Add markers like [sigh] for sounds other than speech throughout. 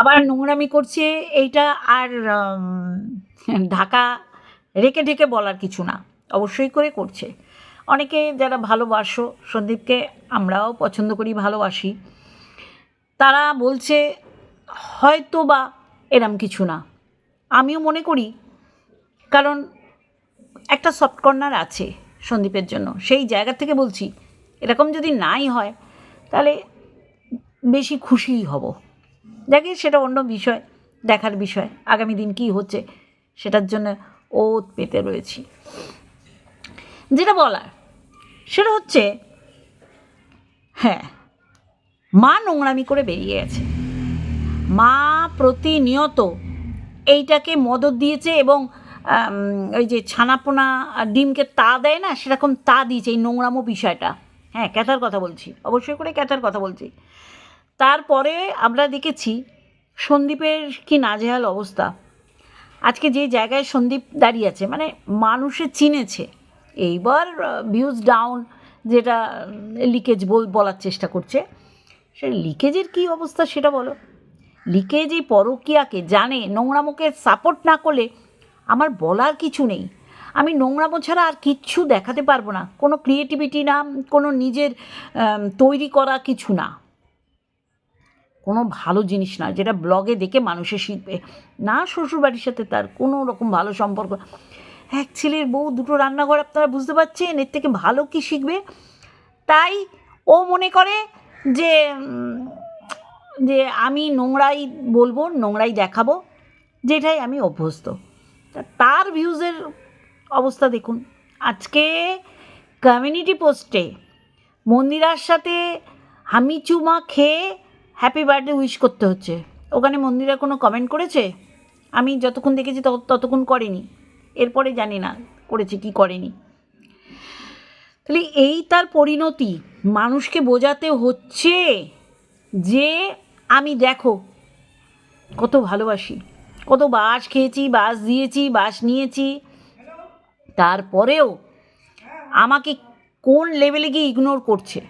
আবার নোংরামি করছে এইটা আর ঢাকা রেখে ঢেকে বলার কিছু না, অবশ্যই করে করছে। অনেকে যারা ভালোবাসো, সন্দীপকে আমরাও পছন্দ করি, ভালোবাসি, তারা বলছে হয়তো বা এরম কিছু না। আমিও মনে করি, কারণ একটা সফট কর্নার আছে সন্দীপের জন্য। সেই জায়গা থেকে বলছি, এরকম যদি নাই হয়, তাহলে বেশি খুশিই হব। দেখি সেটা অন্য বিষয়, দেখার বিষয়, আগামী দিন কী হচ্ছে সেটার জন্য ওত পেতে রয়েছি। যেটা বলার, সেটা হচ্ছে হ্যাঁ মা নোংরামি করে বেরিয়ে গেছে। মা প্রতিনিয়ত এইটাকে মদত দিয়েছে এবং ওই যে ছানাপোনা ডিমকে তা দেয় না, সেরকম তা দিয়েছে এই নোংরামো বিষয়টা। হ্যাঁ ক্যাথার কথা বলছি, অবশ্যই করে ক্যাথার কথা বলছি। তারপরে আমরা দেখেছি সন্দীপের কি নাজেহাল অবস্থা। আজকে যে জায়গায় সন্দীপ দাঁড়িয়ে আছে মানে মানুষে চিনেছে। এইবার ভিউজ ডাউন যেটা লিকেজ বল, বলার চেষ্টা করছে। সে লিকেজের কী অবস্থা সেটা বলো। লিকেজ এই পরকিয়াকে জানে, নোংরামোকে সাপোর্ট না করলে আমার বলার কিছু নেই। আমি নোংরামো ছাড়া আর কিচ্ছু দেখাতে পারব না। কোনো ক্রিয়েটিভিটি না, কোনো নিজের তৈরি করা কিছু না। কোনো ভালো জিনিস না, যেটা ব্লগে দেখে মানুষে শিখবে। না, শ্বশুরবাড়ির সাথে তার কোনো রকম ভালো সম্পর্ক। এক ছেলের বউ, দুটো রান্নাঘর, আপনারা বুঝতে পারছেন? এর থেকে ভালো কি শিখবে? তাই ও মনে করে যে যে আমি নোংরাই বলব, নোংরাই দেখাবো, যেটাই আমি অভ্যস্ত। তার ভিউজের অবস্থা দেখুন। আজকে কমিউনিটি পোস্টে মন্দিরার সাথে হামি চুমা খেয়ে হ্যাপি বার্থডে উইশ করতে হচ্ছে। ওখানে মন্দিরা কোনো কমেন্ট করেছে? আমি যতক্ষণ দেখেছি তত- ততক্ষণ করেনি। এরপরে জানি না করেছে কি করেনি। তাহলে এই তার পরিণতি মানুষকে বোঝাতে হচ্ছে যে আমি দেখো, কত ভালোবাসি, কত বাস খেয়েছি, বাস দিয়েছি, বাস নিয়েছি। তারপরেও আমাকে কোন লেভেলে গিয়ে ইগনোর করছে?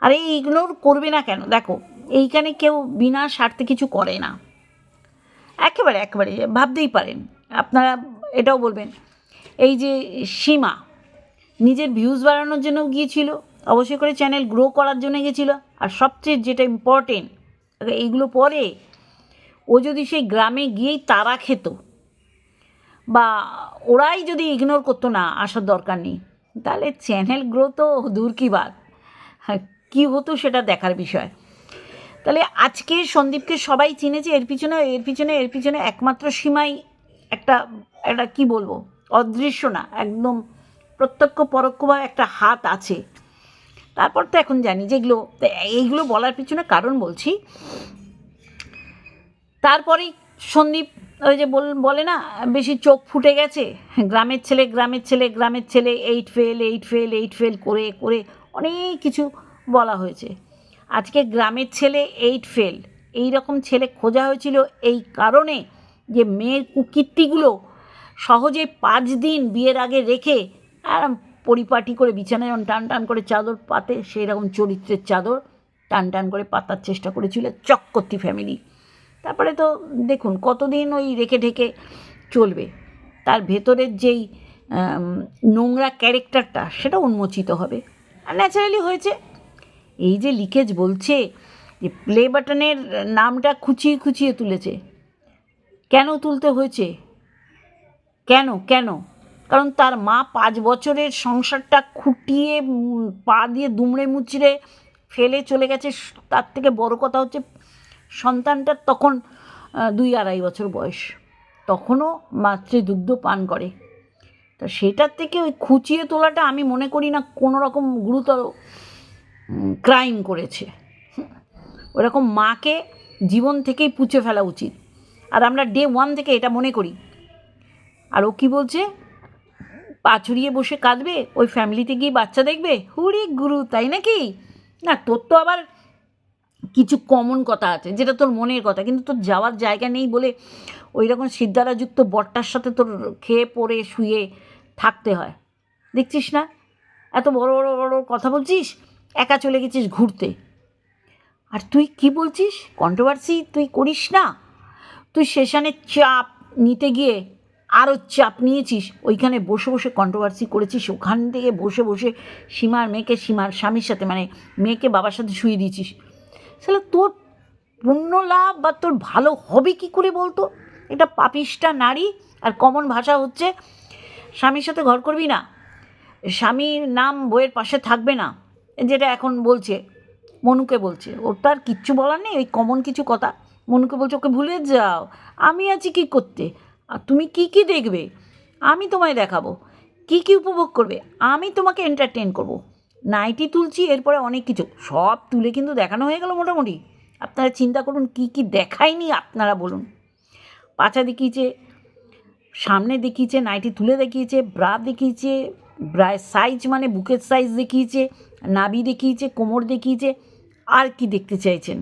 আর এই ইগনোর করবে না কেন? দেখো এইখানে কেউ বিনা স্বার্থে কিছু করে না। একেবারে একেবারে ভাবতেই পারেন। আপনারা এটাও বলবেন, এই যে সীমা, নিজের ভিউজ বাড়ানোর জন্য গিয়েছিল, অবশ্যই করে চ্যানেল গ্রো করার জন্য গেছিল আর সবচেয়ে যেটা ইম্পর্টেন্ট এইগুলো পরে ও যদি সেই গ্রামে গিয়েই তারা খেত, বা ওরাই যদি ইগনোর করতো না, আসার দরকার নেই, তাহলে চ্যানেল গ্রো তো দূর কি বাদ কী হতো সেটা দেখার বিষয়। তাহলে আজকে সন্দীপকে সবাই চিনেছে এর পিছনে এর পিছনে এর পিছনে একমাত্র সীমাই একটা একটা কি বলব, অদৃশ্য না, একদম প্রত্যক্ষ পরোক্ষভাবে একটা হাত আছে। তারপর তো এখন জানি যেগুলো এইগুলো বলার পিছনে কারণ বলছি। তারপরেই সন্দীপ ওই যে বলে না, বেশি চোখ ফুটে গেছে, গ্রামের ছেলে গ্রামের ছেলে গ্রামের ছেলে eight fail eight fail eight fail করে করে অনেক কিছু বলা হয়েছে। আজকে গ্রামের ছেলে এইট ফেল এই রকম ছেলে খোঁজা হয়েছিল এই কারণে যে মেয়ের কুকীর্তিগুলো সহজে পাঁচ দিন বিয়ের আগে রেখে আর পরিপাটি করে বিছানায় টান টান করে চাদর পাতে সেই রকম চরিত্রের চাদর টান টান করে পাতার চেষ্টা করেছিল চক্কর্তি ফ্যামিলি তারপরে তো দেখুন কতদিন ওই রেখে ঢেকে চলবে। তার ভেতরের যেই নোংরা ক্যারেক্টারটা সেটা উন্মোচিত হবে। আর ন্যাচারালি হয়েছে এই যে লিকেজ বলছে যে প্লে বাটনের নামটা খুঁচিয়ে খুঁচিয়ে তুলেছে। কেন তুলতে হয়েছে? কেন? কেন? কারণ তার মা পাঁচ বছরের সংসারটা খুঁটিয়ে পা দিয়ে দুমড়ে মুচড়ে ফেলে চলে গেছে। তার থেকে বড় কথা হচ্ছে সন্তানটার তখন দুই আড়াই বছর বয়স। তখনও মাতৃদুগ্ধ পান করে। তা সেটার থেকে ওই খুঁচিয়ে তোলাটা আমি মনে করি না কোনো রকম গুরুতর ক্রাইম করেছে। ওরকম মাকে জীবন থেকেই পুঁছে ফেলা উচিত। আর আমরা ডে ওয়ান থেকে এটা মনে করি। আর ও কী বলছে? পা ছড়িয়ে বসে কাঁদবে, ওই ফ্যামিলিতে গিয়ে বাচ্চা দেখবে? হুরি গুরু, তাই নাকি? না, তোর তো আবার কিছু কমন কথা আছে, যেটা তোর মনের কথা। কিন্তু তোর যাওয়ার জায়গা নেই বলে ওই রকম সিদ্ধারাযুক্ত বরটার সাথে তোর খেয়ে, পড়ে, শুয়ে থাকতে হয়। দেখছিস না? এত বড় বড় বড় কথা বলছিস? একা চলে গেছিস ঘুরতে। আর তুই কি বলছিস? কন্ট্রোভার্সি তুই করিস না। তুই সেশনের চাপ নিতে গিয়ে আরও চাপ নিয়েছিস। ওইখানে বসে বসে কন্ট্রোভার্সি করেছিস। ওখান থেকে বসে বসে সীমার মেয়েকে সীমার স্বামীর সাথে মানে মেয়েকে বাবার সাথে শুয়ে দিয়েছিস। তাহলে তোর পুণ্য লাভ বা তোর ভালো হবে কি করে বলতো? এটা পাপিষ্টা নারী আর কমন ভাষা হচ্ছে স্বামীর সাথে ঘর করবি না। স্বামীর নাম বইয়ের পাশে থাকবে না। যেটা এখন বলছে, মনুকে বলছে। আর কিচ্ছু বলার নেই, ওই কমন কিছু কথা। মনুকে বলছে, ওকে ভুলে যাও। আমি আছি কি করতে? আর তুমি কি কি দেখবে? আমি তোমায় দেখাবো। কি কি উপভোগ করবে? আমি তোমাকে এন্টারটেন করব। নাইটি তুলছি, এরপরে অনেক কিছু। সব তুলে কিন্তু দেখানো হয়ে গেল মোটামুটি। আপনারা চিন্তা করুন, কি কি দেখায়নি আপনারা বলুন। পাছা দেখিয়েছে, সামনে দেখিয়েছে, নাইটি তুলে দেখিয়েছে, ব্রা দেখিয়েছে সাইজ মানে বুকের সাইজ দেখিয়েছে নাবি দেখিয়েছে, কোমর দেখিয়েছে, আর কি দেখতে চাইছেন?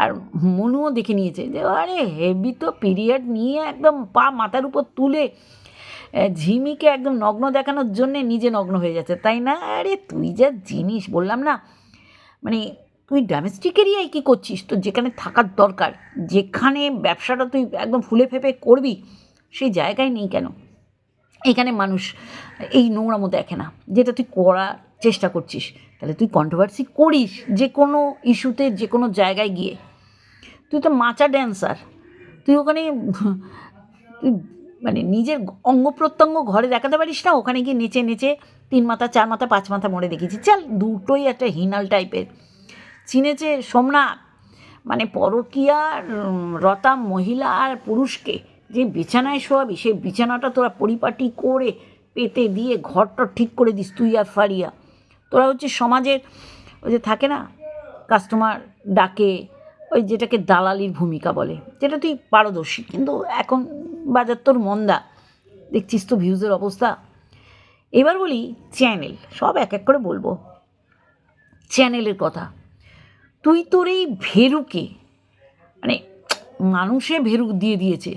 আর মনুও দেখে নিয়েছে যে, আরে হেভি তো পিরিয়ড নিয়ে একদম পা মাথার উপর তুলে ঝিমিকে একদম নগ্ন দেখানোর জন্যে নিজে নগ্ন হয়ে যাচ্ছে, তাই না? আরে তুই যা জিনিস, বললাম না। মানে তুই ডোমেস্টিক এরিয়ায় কী করছিস? তো যেখানে থাকার দরকার, যেখানে ব্যবসাটা তুই একদম ফুলে ফেপে করবি, সেই জায়গায় নেই কেন? এখানে মানুষ এই নোংরামো দেখে না। যেটা তুই করার চেষ্টা করছিস, তাহলে তুই কন্ট্রোভার্সি করিস যে কোনো ইস্যুতে যে কোনো জায়গায় গিয়ে। তুই তো মাচা ড্যান্সার তুই ওখানে তুই মানে নিজের অঙ্গ প্রত্যঙ্গ ঘরে দেখাতে পারিস না, ওখানে গিয়ে নেচে নেচে তিন মাথা, চার মাথা, পাঁচ মাথা মরে দেখেছি। চাল, দুটোই একটা হিনাল টাইপের চিনেছে সোমনাথ। মানে পরকীয়ার, রতা মহিলা আর পুরুষকে। যে বিছানায় শোয়াবি, সেই বিছানাটা তোরা পরিপাটি করে পেতে দিয়ে ঘরটা ঠিক করে দিস তুই আর ফারিয়া। তোরা হচ্ছে সমাজের ওই যে থাকে না কাস্টমার ডাকে, ওই যেটাকে দালালির ভূমিকা বলে, যেটা তুই পারদর্শী। কিন্তু এখন বাজার তোর মন্দা। দেখছিস তো ভিউজের অবস্থা? এবার বলি চ্যানেল সব এক এক করে বলব। চ্যানেলের কথা। তুই তোর এই ভেরুকে মানে মানুষে ভেরু দিয়ে দিয়েছে।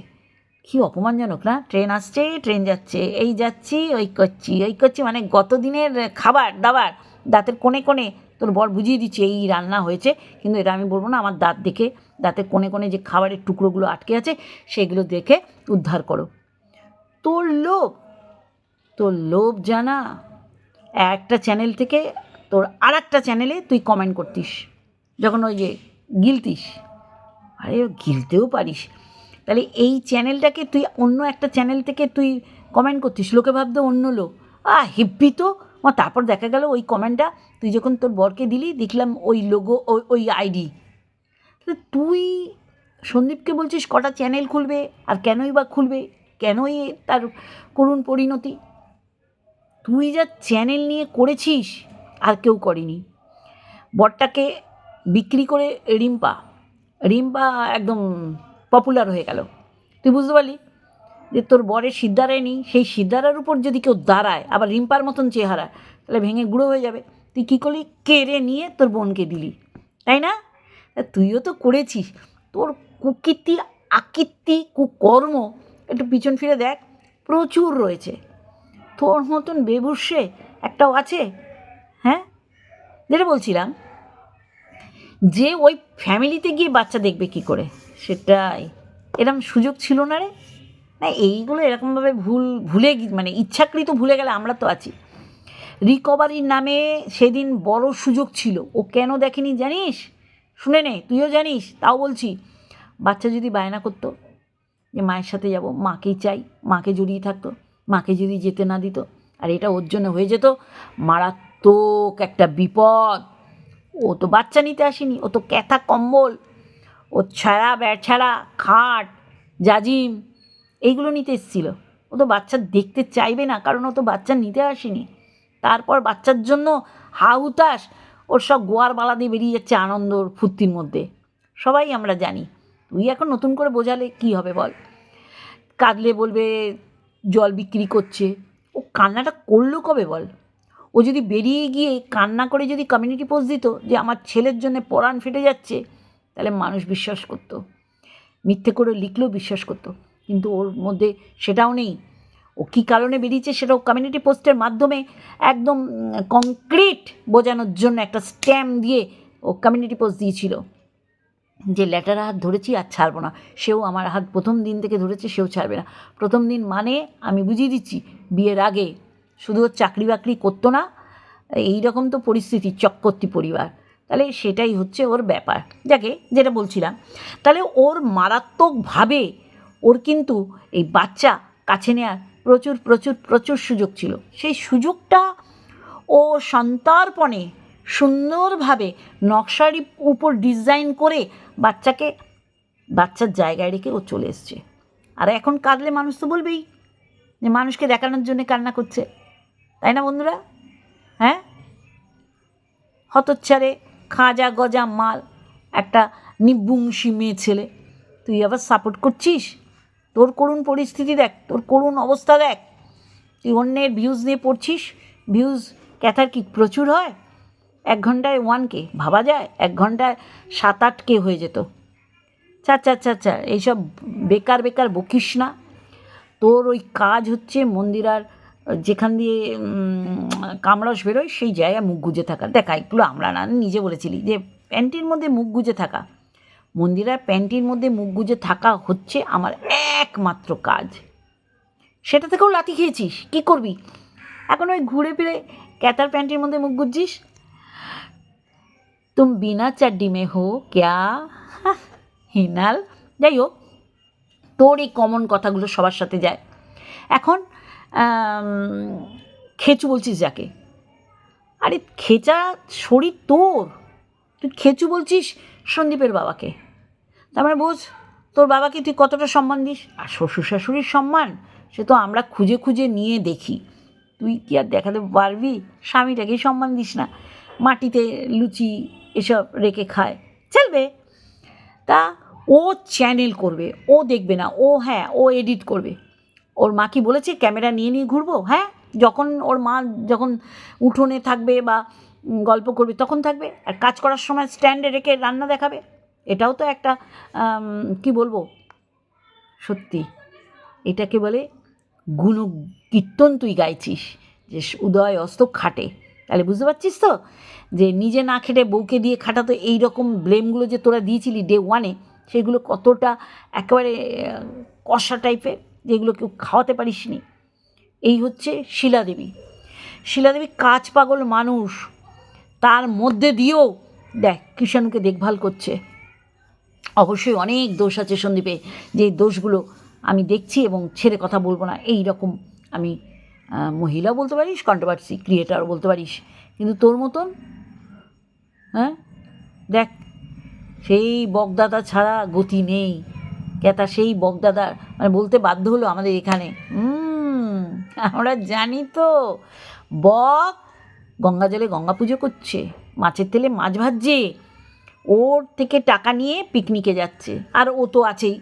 কি অপমানজনক না ট্রেন আসছে, ট্রেন যাচ্ছে, এই যাচ্ছি, ওই করছি ওই করছি মানে গত দিনের খাবার, দাবার, দাঁতের কোণে কোণে তোর বর বুঝিয়ে দিচ্ছে, এই রান্না হয়েছে, কিন্তু এটা আমি বলব না, আমার দাঁত দেখে, দাঁতের কোণে কোণে যে খাবারের টুকরোগুলো আটকে আছে, সেগুলো দেখে উদ্ধার করো। তোর লোভ তোর লোভ জানা, একটা চ্যানেল থেকে তোর আর একটা চ্যানেলে তুই কমেন্ট করতিস, যখন ওই যে গিলতিস। আরে গিলতেও পারিস। তাহলে এই চ্যানেলটাকে তুই অন্য একটা চ্যানেল থেকে তুই কমেন্ট করতিস লোকে ভাবতো অন্য লোক। আ হিব্বি তো। তারপর দেখা গেল ওই কমেন্টটা তুই যখন তোর বরকে দিলি, দেখলাম ওই লোগো ওই আইডি তাহলে তুই সন্দীপকে বলছিস কটা চ্যানেল খুলবে আর কেনই বা খুলবে? কেনই তার করুণ পরিণতি? তুই যা চ্যানেল নিয়ে করেছিস, আর কেউ করেনি। বরটাকে বিক্রি করে রিম্পা। রিম্পা একদম পপুলার হয়ে গেল। তুই বুঝতে পারলি? যে তোর বরের সিদ্ধারায় নেই সেই সিদ্ধারার উপর যদি কেউ দাঁড়ায়, আবার রিম্পার মতন চেহারা, তাহলে ভেঙে গুঁড়ো হয়ে যাবে। তুই কী করলি? কেড়ে নিয়ে তোর বোনকে দিলি। তাই না? তুইও তো করেছিস। তোর কুকীর্তি, আকীর্তি, কুকর্ম, একটু পিছন ফিরে দেখ, প্রচুর রয়েছে। তোর মতন বেবুসে একটাও আছে? হ্যাঁ? যেটা বলছিলাম, যে ওই ফ্যামিলিতে গিয়ে বাচ্চা দেখবে কি করে? সেটাই। এরকম সুযোগ ছিল না রে? না, এইগুলো এরকমভাবে ভুল, ভুলে মানে ইচ্ছাকৃত ভুলে গেলে আমরা তো আছি। রিকভারির নামে সেদিন বড় সুযোগ ছিল। ও কেন দেখেনি জানিস? শুনে নে, তুইও জানিস, তাও বলছি। বাচ্চা যদি বায়না করতো যে মায়ের সাথে যাব, মাকেই চাই, মাকে জড়িয়ে থাকতো, মাকে যদি যেতে না দিত, আর এটা ওর জন্য হয়ে যেত, মারাত্মক একটা বিপদ। ও তো বাচ্চা নিতে আসেনি, ও তো ক্যাথা কম্বল। ও ছাড়া ব্যাছাড়া, খাট, জাজিম, এইগুলো নিতে এসেছিল। ও তো বাচ্চা দেখতে চাইবে না, কারণ ও তো বাচ্চা নিতে আসেনি। তারপর বাচ্চার জন্য হা হুতাশ, ওর সব গোয়ার বালা দিয়ে বেরিয়ে যাচ্ছে আনন্দর ফুর্তির মধ্যে। সবাই আমরা জানি। তুই এখন নতুন করে বোঝালে কি হবে বল? কাঁদলে বলবে, জল বিক্রি করছে। ও কান্নাটা করল কবে বল? ও যদি বেরিয়ে গিয়ে কান্না করে যদি কমিউনিটি পোস্ট দিত যে আমার ছেলের জন্য পরাণ ফেটে যাচ্ছে তাহলে মানুষ বিশ্বাস করতো। মিথ্যে করে লিখলেও বিশ্বাস করতো। কিন্তু ওর মধ্যে সেটাও নেই। ও কী কারণে বেরিয়েছে সেটাও কমিউনিটি পোস্টের মাধ্যমে একদম কংক্রিট বোঝানোর জন্য একটা স্ট্যাম্প দিয়ে ও কমিউনিটি পোস্ট দিয়েছিল। যে লেটার হাত ধরেছি আর ছাড়বো না। সেও আমার হাত প্রথম দিন থেকে ধরেছে, সেও ছাড়বে না। প্রথম দিন মানে আমি বুঝিয়ে দিচ্ছি, বিয়ের আগে শুধু চাকরি বাকরি করতো না। এই রকম তো পরিস্থিতি চক্রবর্তী পরিবার। তাহলে সেটাই হচ্ছে ওর ব্যাপার। যাকে যেটা বলছিলাম, তাহলে ওর মারাত্মকভাবে ওর কিন্তু এই বাচ্চা কাছে নেওয়ার প্রচুর প্রচুর প্রচুর সুযোগ ছিল। সেই সুযোগটা ও সন্তার্পণে সুন্দরভাবে নকশার উপর ডিজাইন করে বাচ্চাকে, বাচ্চার জায়গায় রেখে ও চলে এসছে। আর এখন কাঁদলে মানুষ তো বলবেই যে মানুষকে দেখানোর জন্য কান্না করছে। তাই না বন্ধুরা? হ্যাঁ? হতচ্ছাড়ে খাজা গজা মাল, একটা নিবুংসি মেয়ে ছেলে। তুই আবার সাপোর্ট করছিস? তোর করুণ পরিস্থিতি দেখ, তোর করুণ অবস্থা দেখ। তুই অন্যের ভিউজ নিয়ে পড়ছিস ভিউজ ক্যাথার কি প্রচুর হয়। এক ঘন্টায় ওয়ান কে ভাবা যায়? এক ঘন্টায় সাত, আট কে হয়ে যেত। চা চা চা চা, এইসব বেকার বেকার বকিস না। তোর ওই কাজ হচ্ছে মন্দিরার যেখান দিয়ে উম, কামরস বেরোয় সেই জায়গায় মুখ গুজে থাকা। দেখা এগুলো আমরা না নিজে বলেছিলি যে প্যান্টির মধ্যে মুখ গুজে থাকা। মন্দিরার প্যান্টির মধ্যে মুখ গুজে থাকা হচ্ছে আমার একমাত্র কাজ। সেটা থেকেও লাথি খেয়েছিস কি করবি? এখন ওই ঘুরে ফিরে ক্যাতার প্যান্টির মধ্যে মুখ গুজছিস? তুম বিনা চাড্ডি মে হো ক্যা? [laughs] হিনাল? যাই হোক তোর এই কমন কথাগুলো সবার সাথে যায়। এখন খেচু বলছিস যাকে? আরে খেচা শরীর তোর। তুই খেচু বলছিস সন্দীপের বাবাকে। তার মানে বোঝ, তোর বাবাকে তুই কতটা সম্মান দিস? আর শ্বশুর শাশুড়ির সম্মান, সে তো আমরা খুঁজে খুঁজে নিয়ে দেখি। তুই কি আর দেখাতে পারবি? স্বামীটাকেই সম্মান দিস না। মাটিতে লুচি এসব রেখে খায়। চলবে তা ও চ্যানেল করবে, ও দেখবে না। ও হ্যাঁ ও এডিট করবে। ওর মা কি বলেছে, ক্যামেরা নিয়ে নিয়ে ঘুরবো? হ্যাঁ যখন ওর মা যখন উঠোনে থাকবে বা গল্প করবে তখন থাকবে। আর কাজ করার সময় স্ট্যান্ডে রেখে রান্না দেখাবে। এটাও তো একটা কি বলব? সত্যি। এটাকে বলে গুণ কীর্তন তুই গাইছিস, যে উদয় অস্ত খাটে। তাহলে বুঝতে পারছিস তো? যে নিজে না খেটে বউকে দিয়ে খাটাতো এই রকম ব্লেমগুলো যে তোরা দিয়েছিলি ডে ওয়ানে সেগুলো কতটা একেবারে কষা টাইপের যেগুলো কেউ খাওয়াতে পারিস নি এই হচ্ছে শিলাদেবী। শিলাদেবী কাজ পাগল মানুষ। তার মধ্যে দিয়েও দেখ কৃষাণুকে দেখভাল করছে। অবশ্যই অনেক দোষ আছে সন্দীপে। যে দোষগুলো আমি দেখছি এবং ছেড়ে কথা বলব না, এই রকম আমি মহিলা বলতে পারিস কন্ট্রোভার্সি ক্রিয়েটার বলতে পারিস। কিন্তু তোর মতন হ্যাঁ? দেখ, সেই বকদাদা ছাড়া গতি নেই। কেতা সেই বকদাদা মানে বলতে বাধ্য হলো আমাদের এখানে। আমরা জানি তো। বক গঙ্গা জলে গঙ্গা পুজো করছে, মাছের তেলে মাছ ভাজছে, ওর থেকে টাকা নিয়ে পিকনিকে যাচ্ছে। আর ও তো আছেই।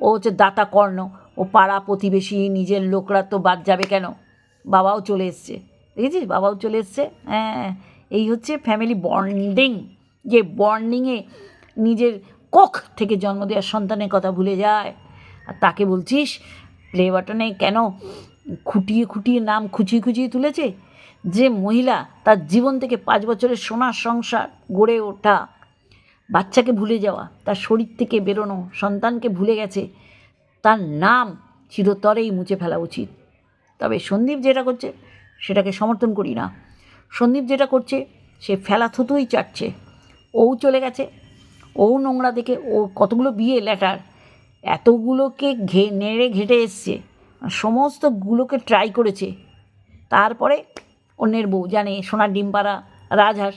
ও হচ্ছে দাতা কর্ণ, ও পাড়া প্রতিবেশী, নিজের লোকরা তো বাদ যাবে কেন? বাবাও চলে এসছে। দেখেছিস? বাবাও চলে এসছে। হ্যাঁ এই হচ্ছে ফ্যামিলি বন্ডিং যে বন্ডিংয়ে নিজের কোখ থেকে জন্ম দেওয়ার সন্তানের কথা ভুলে যায়। আর তাকে বলছিস প্লে বাটনে কেন খুঁটিয়ে খুঁটিয়ে নাম খুঁচিয়ে খুঁচিয়ে তুলেছে? যে মহিলা তার জীবন থেকে পাঁচ বছরের সোনার সংসার গড়ে ওঠা। বাচ্চাকে ভুলে যাওয়া, তার শরীর থেকে বেরোনো, সন্তানকে ভুলে গেছে, তার নাম চিরতরেই মুছে ফেলা উচিত। তবে সন্দীপ যেটা করছে, সেটাকে সমর্থন করি না। সন্দীপ যেটা করছে, সে ফেলা থুতুই চাটছে। ও চলে গেছে ও নোংরা দেখে, ও কতগুলো বিয়ে লেটার, এতগুলোকে ঘে, নেড়ে ঘেটে এসছে সমস্তগুলোকে ট্রাই করেছে। তারপরে অন্যের বউ জানে, সোনার ডিম পাড়া রাজহাঁস,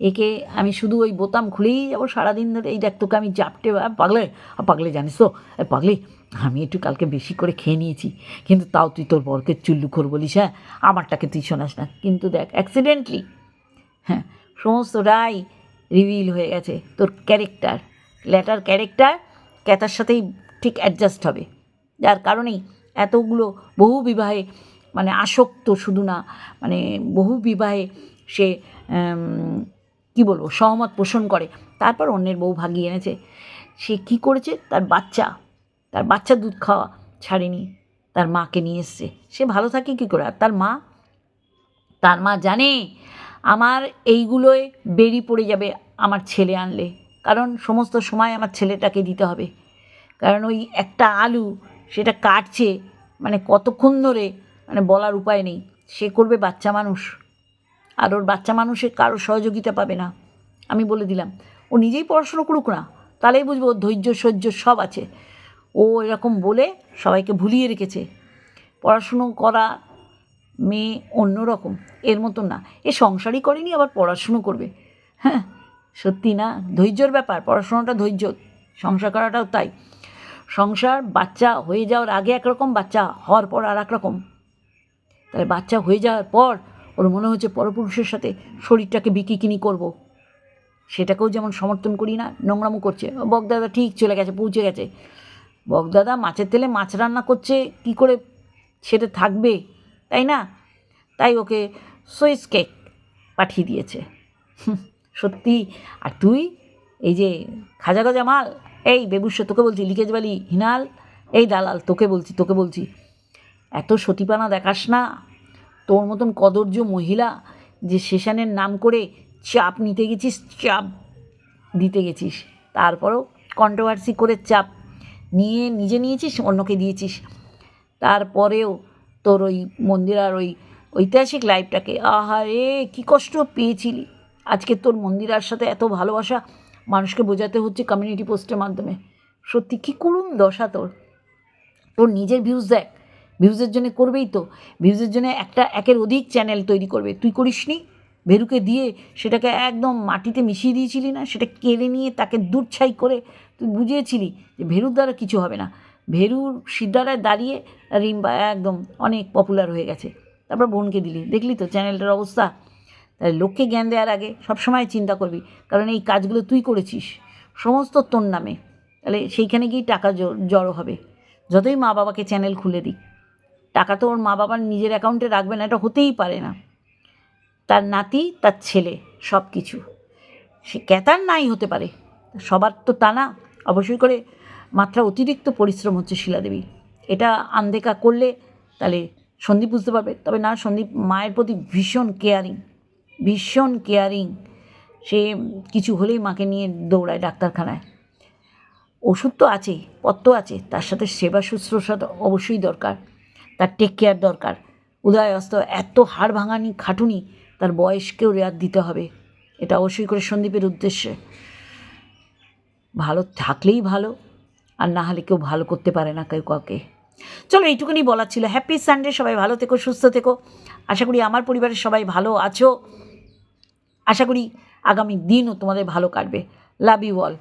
একে আমি শুধু ওই বোতাম খুলেই যাব সারাদিন ধরে, এই দেখ তোকে আমি চাপটে পাগলে? পাগলে জানিস তো পাগলে, আমি একটু কালকে বেশি করে খেয়ে নিয়েছি, কিন্তু তাও তুই তোর বরকে চুল্লু খোর বলিস হ্যাঁ? আমারটাকে তুই শোনাস না, কিন্তু দেখ অ্যাক্সিডেন্টলি হ্যাঁ? সমস্তটাই রিভিল হয়ে গেছে তোর ক্যারেক্টার ল্যাটার ক্যারেক্টার ক্যাতার সাথেই ঠিক অ্যাডজাস্ট হবে। যার কারণেই এতগুলো বহু বিবাহে মানে আসক্ত শুধু না মানে বহু বিবাহে সে কি বলব, সহমত পোষণ করে। তারপর অন্যের বউ ভাগিয়ে এনেছে। সে কি করেছে? তার বাচ্চা তার বাচ্চা দুধ খাওয়া ছাড়েনি, তার মাকে নিয়ে এসছে। সে ভালো থাকে কী করে? আর তার মা তার মা জানে আমার এইগুলোয় বেরি পড়ে যাবে আমার ছেলে আনলে। কারণ সমস্ত সময় আমার ছেলেটাকে দিতে হবে। কারণ ওই একটা আলু সেটা কাটছে মানে কতক্ষণ ধরে মানে বলার উপায় নেই। সে করবে বাচ্চা মানুষ। আর ওর বাচ্চা মানুষের কারও সহযোগিতা পাবে না। আমি বলে দিলাম, ও নিজেই পড়াশুনো করুক না, তাহলেই বুঝব ধৈর্য, সহ্য সব আছে। ও এরকম বলে সবাইকে ভুলিয়ে রেখেছে। পড়াশুনো করা মেয়ে অন্যরকম এর মতন না। এ সংসারই করেনি, আবার পড়াশুনো করবে। হ্যাঁ সত্যি না? ধৈর্যর ব্যাপার, পড়াশোনাটা ধৈর্য, সংসার করাটাও তাই। সংসার বাচ্চা হয়ে যাওয়ার আগে একরকম, বাচ্চা হওয়ার পর আর এক রকম তাহলে বাচ্চা হয়ে যাওয়ার পর ওর মনে হচ্ছে পরপুরুষের সাথে শরীরটাকে বিকিকিনি করব। সেটাকেও যেমন সমর্থন করি না, নোংরামো করছে। বকদাদা ঠিক চলে গেছে, পৌঁছে গেছে। বকদাদা মাছের তেলে মাছ রান্না করছে, কি করে সেটা থাকবে? তাই না? তাই ওকে সুইস কেক পাঠিয়ে দিয়েছে। সত্যি। আর তুই এই যে খাজা খাজা মাল, এই বেবুস্য তোকে বলছি, লিকেজ বালি, হিনাল, এই দালাল, তোকে বলছি তোকে বলছি, এত সতীপানা দেখাস না। তোর মতন কদর্য মহিলা যে সেশনের নাম করে চাপ নিতে গেছিস, চাপ দিতে গেছিস, তারপরও কন্ট্রোভার্সি করে চাপ নিয়ে নিজে নিয়েছিস, অন্যকে দিয়েছিস। তারপরেও তোর ওই মন্দিরার ওই ঐতিহাসিক লাইফটাকে আহারে কী কষ্ট পেয়েছিলি। আজকে তোর মন্দিরার সাথে এত ভালোবাসা, মানুষকে বোঝাতে হচ্ছে কমিউনিটি পোস্টের মাধ্যমে। সত্যি কী করুন দশা তোর। তোর নিজের ভিউজ দেখ। ভিউজের জন্য করবেই তো। ভিউজের জন্য একটা একের অধিক চ্যানেল তৈরি করবে। তুই করিসনি? ভেরুকে দিয়ে সেটাকে একদম মাটিতে মিশিয়ে দিয়েছিলি না? সেটা কেড়ে নিয়ে তাকে দুধছাই করে তুই বুঝিয়েছিলি যে ভেরুর দ্বারা কিছু হবে না। ভেরুর সিদ্ধারায় দাঁড়িয়ে রিম্বা একদম অনেক পপুলার হয়ে গেছে। তারপর বোনকে দিলি। দেখলি তো চ্যানেলটার অবস্থা? তাই লোককে জ্ঞান দেওয়ার আগে সবসময় চিন্তা করবি, কারণ এই কাজগুলো তুই করেছিস, সমস্ত তোর নামে। তাহলে সেইখানে গিয়েই টাকা জড়ো হবে। যতই মা বাবাকে চ্যানেল খুলে দিই টাকা তো ওর মা বাবার নিজের অ্যাকাউন্টে রাখবে না, এটা হতেই পারে না। তার নাতি, তার ছেলে সব কিছু সে ক্যাতার নাই হতে পারে। সবার তো তা না। অবশ্যই করে মাত্রা অতিরিক্ত পরিশ্রম হচ্ছে শিলাদেবী। এটা আন্দেকা করলে তাহলে সন্দীপ বুঝতে পারবে। তবে না, সন্দীপ মায়ের প্রতি ভীষণ কেয়ারিং ভীষণ কেয়ারিং সে কিছু হলেই মাকে নিয়ে দৌড়ায় ডাক্তারখানায়। ওষুধ তো আছেই পথ্য আছে, তার সাথে সেবা শুশ্রূষা অবশ্যই দরকার, তার টেক কেয়ার দরকার। উদয় অস্ত এত হাড় ভাঙানি খাটুনি, তার বয়সকেও রেয়াত দিতে হবে। এটা অবশ্যই করে সন্দীপের উদ্দেশ্যে। ভালো থাকলেই ভালো আর না হলে কেউ ভালো করতে পারে না কেউ কাউকে। চলো এইটুকুনি বলার ছিল। হ্যাপি সানডে সবাই ভালো থেকো, সুস্থ থেকো। আশা করি আমার পরিবারের সবাই ভালো আছো। আশা করি আগামী দিনও তোমাদের ভালো কাটবে। Love you all